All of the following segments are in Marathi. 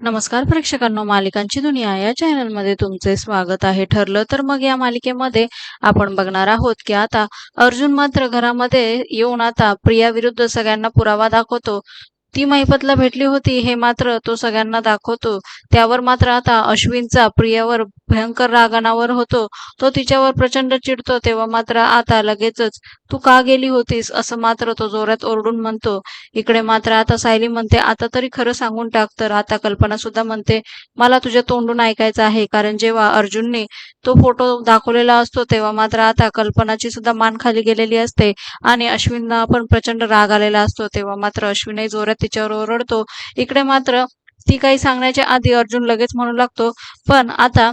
नमस्कार प्रेक्षकांनो मालिकांची दुनिया या चॅनलमध्ये तुमचे स्वागत आहे. ठरलं तर मग या मालिकेमध्ये आपण बघणार आहोत की आता अर्जुन मात्र घरामध्ये येऊन आता प्रिया विरुद्ध सगळ्यांना पुरावा दाखवतो. ती महिपतला भेटली होती हे मात्र तो सगळ्यांना दाखवतो. त्यावर मात्र आता अश्विनचा प्रियावर भयंकर रागानावर होतो. तो तिच्यावर प्रचंड चिडतो तेव्हा मात्र आता लगेचच तू का गेली होतीस? असं मात्र तो जोरात ओरडून म्हणतो. इकडे मात्र आता सायली म्हणते आता तरी खरं सांगून टाक. तर आता कल्पना सुद्धा म्हणते मला तुझ्या तोंडून ऐकायचं आहे. कारण जेव्हा अर्जुनने तो फोटो दाखवलेला असतो तेव्हा मात्र आता कल्पनाची सुद्धा मान खाली गेलेली असते. आणि अश्विनला पण प्रचंड राग आलेला असतो तेव्हा मात्र अश्विनही जोरात तिच्यावर ओरडतो. इकडे मात्र ती काही सांगण्याच्या आधी अर्जुन लगेच म्हणू लागतो पण आता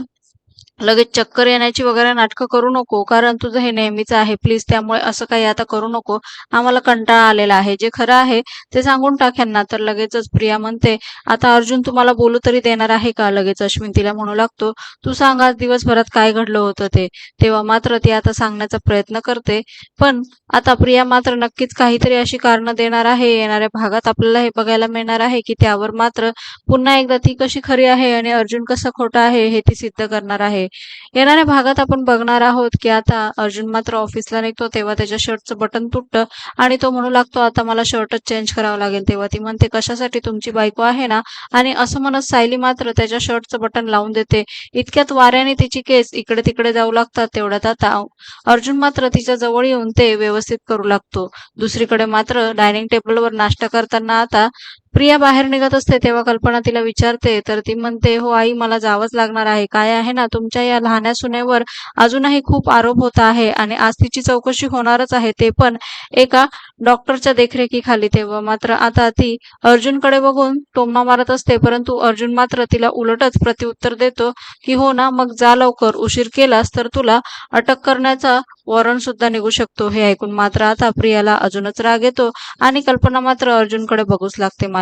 लगेच चक्कर येण्याची वगैरे नाटकं करू नको कारण तुझं हे नेहमीच आहे. प्लीज त्यामुळे असं काही आता करू नको. आम्हाला कंटाळा आलेला आहे. जे खरं आहे ते सांगून टाक यांना. तर लगेचच प्रिया म्हणते आता अर्जुन तुम्हाला बोलू तरी देणार आहे का? लगेच अश्विन तिला म्हणू लागतो तू सांग आज दिवसभरात काय घडलं होतं ते. तेव्हा मात्र ती आता सांगण्याचा प्रयत्न करते. पण आता प्रिया मात्र नक्कीच काहीतरी अशी कारणं देणार आहे. येणाऱ्या भागात आपल्याला हे बघायला मिळणार आहे की त्यावर मात्र पुन्हा एकदा ती कशी खरी आहे आणि अर्जुन कसा खोटा आहे हे ती सिद्ध करणार आहे. येणाऱ्या भागात आपण बघणार आहोत की आता अर्जुन मात्र ऑफिसला निघतो तेव्हा त्याच्या शर्टचं बटन तुटतं आणि तो म्हणू लागतो आता मला शर्टच चेंज करावं लागेल. तेव्हा ती म्हणते कशासाठी? तुमची बायको आहे ना? आणि असं म्हणत सायली मात्र त्याच्या शर्टचं बटन लावून देते. इतक्यात वाऱ्याने तिची केस इकडे तिकडे जाऊ लागतात तेवढ्यात आता अर्जुन मात्र तिच्या जवळ येऊन ते व्यवस्थित करू लागतो. दुसरीकडे मात्र डायनिंग टेबलवर नाश्ता करताना आता प्रिया बाहेर निघत असते तेव्हा कल्पना तिला विचारते तर ती म्हणते हो आई मला जावंच लागणार आहे. काय आहे ना तुमच्या या लहान्या सुनेवर अजूनही खूप आरोप होत आहे आणि आज तिची चौकशी होणारच आहे. ते पण एका डॉक्टरच्या देखरेखीखाली. तेव्हा मात्र आता ती अर्जुनकडे बघून टोमणा मारत असते परंतु अर्जुन मात्र तिला उलटच प्रत्युत्तर देतो की हो ना मग जा लवकर. उशीर केलास तर तुला अटक करण्याचा वॉरंट सुद्धा निघू शकतो. हे ऐकून मात्र आता प्रियाला अजूनच राग येतो आणि कल्पना मात्र अर्जुनकडे बघूच लागते.